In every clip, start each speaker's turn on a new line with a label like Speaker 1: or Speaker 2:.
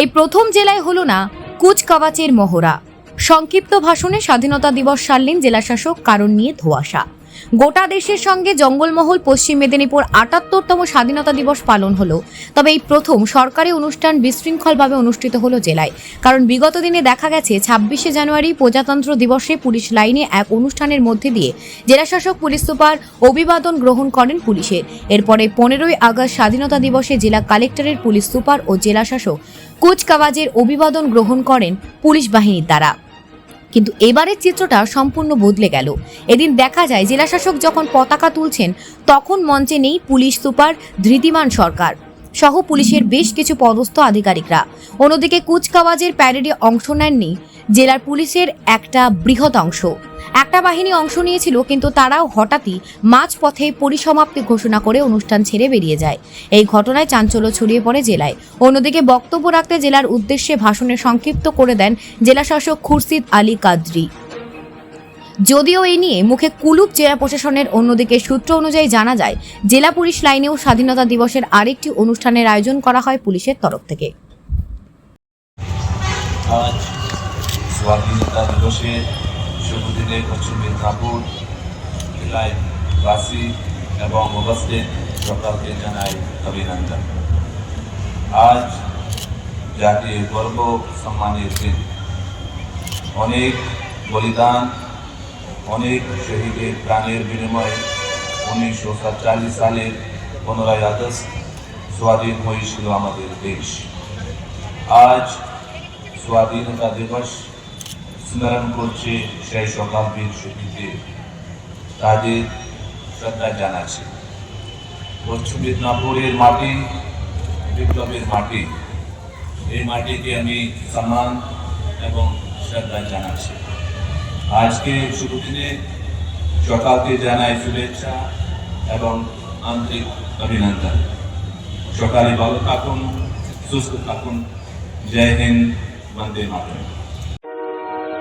Speaker 1: এই প্রথম জেলায় হল না কুচকাওয়াচের মহড়া। সংক্ষিপ্ত ভাষণে স্বাধীনতা দিবস সারলেন জেলাশাসক কারণ নিয়ে ধোঁয়াশা। গোটা দেশের সঙ্গে জঙ্গলমহল, পশ্চিম মেদিনীপুর আটাত্তরতম স্বাধীনতা দিবস পালন হলো। তবে এই প্রথম সরকারি অনুষ্ঠান বিশৃঙ্খলভাবে অনুষ্ঠিত হলো জেলায়। কারণ বিগত দিনে দেখা গেছে, ছাব্বিশে জানুয়ারি প্রজাতন্ত্র দিবসে পুলিশ লাইনে এক অনুষ্ঠানের মধ্যে দিয়ে জেলাশাসক পুলিশ সুপার অভিবাদন গ্রহণ করেন পুলিশের। এরপরে পনেরোই আগস্ট স্বাধীনতা দিবসে জেলা কালেক্টরের পুলিশ সুপার ও জেলাশাসক কুচকাওয়াজের অভিবাদন গ্রহণ করেন পুলিশ বাহিনীর দ্বারা। কিন্তু এবারের চিত্রটা সম্পূর্ণ বদলে গেল। এদিন দেখা যায়, জেলাশাসক যখন পতাকা তুলছেন, তখন মঞ্চে নেই পুলিশ সুপার, ধৃতিমান সরকার। সহ পুলিশের বেশ কিছু পদস্থ আধিকারিকরা। অন্যদিকে কুচকাওয়াজের প্যারেডে অংশ নেননি জেলার পুলিশের একটা বৃহৎ অংশ। একটা বাহিনী অংশ নিয়েছিল, কিন্তু তারাও হঠাৎই মাঝপথে পরিসমাপ্তি ঘোষণা করে অনুষ্ঠান ছেড়ে বেরিয়ে যায়। এই ঘটনায় চাঞ্চল্য ছড়িয়ে পড়ে জেলায়। অন্যদিকে বক্তব্য রাখতে জেলার উদ্দেশ্যে ভাষণে সংক্ষিপ্ত করে দেন জেলাশাসক খুরশিদ আলী কাদরি। যদিও এই নিয়ে মুখে কুলুপ জেলা প্রশাসনের অন্যদিকে সূত্র অনুযায়ী জানা যায়, জেলা পুলিশ লাইনেও স্বাধীনতা দিবসের আরেকটি অনুষ্ঠানের আয়োজন করা হয় পুলিশের তরফ থেকে।
Speaker 2: আজ স্বাধীনতা দিনে পশ্চিম মেদিনীপুর জেলায় বাসী এবং উপস্থিত সরকারকে জানাই অভিনন্দন আজ জাতির গর্ব সম্মানের দিন। অনেক বলিদান, অনেক শহীদের প্রাণের বিনিময়ে উনিশশো সাতচল্লিশ সালের পনেরোই আগস্ট স্বাধীন হয়েছিল আমাদের দেশ। আজ স্বাধীনতা দিবস স্মরণ করছে সেই সকাল বীর শহীদদের তাদের শ্রদ্ধা জানাচ্ছে। পশ্চিম মেদিনীপুরের মাটি, বিপ্লবের মাটি, এই মাটিকে আমি সম্মান এবং শ্রদ্ধা জানাচ্ছি। আজকে শুরু দিনে সকালকে জানাই শুভেচ্ছা এবং আন্তরিক অভিনন্দন। সকালে ভালো থাকুন, সুস্থ থাকুন। জয় হিন্দ, বন্দে মাতরম।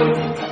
Speaker 3: Thank you.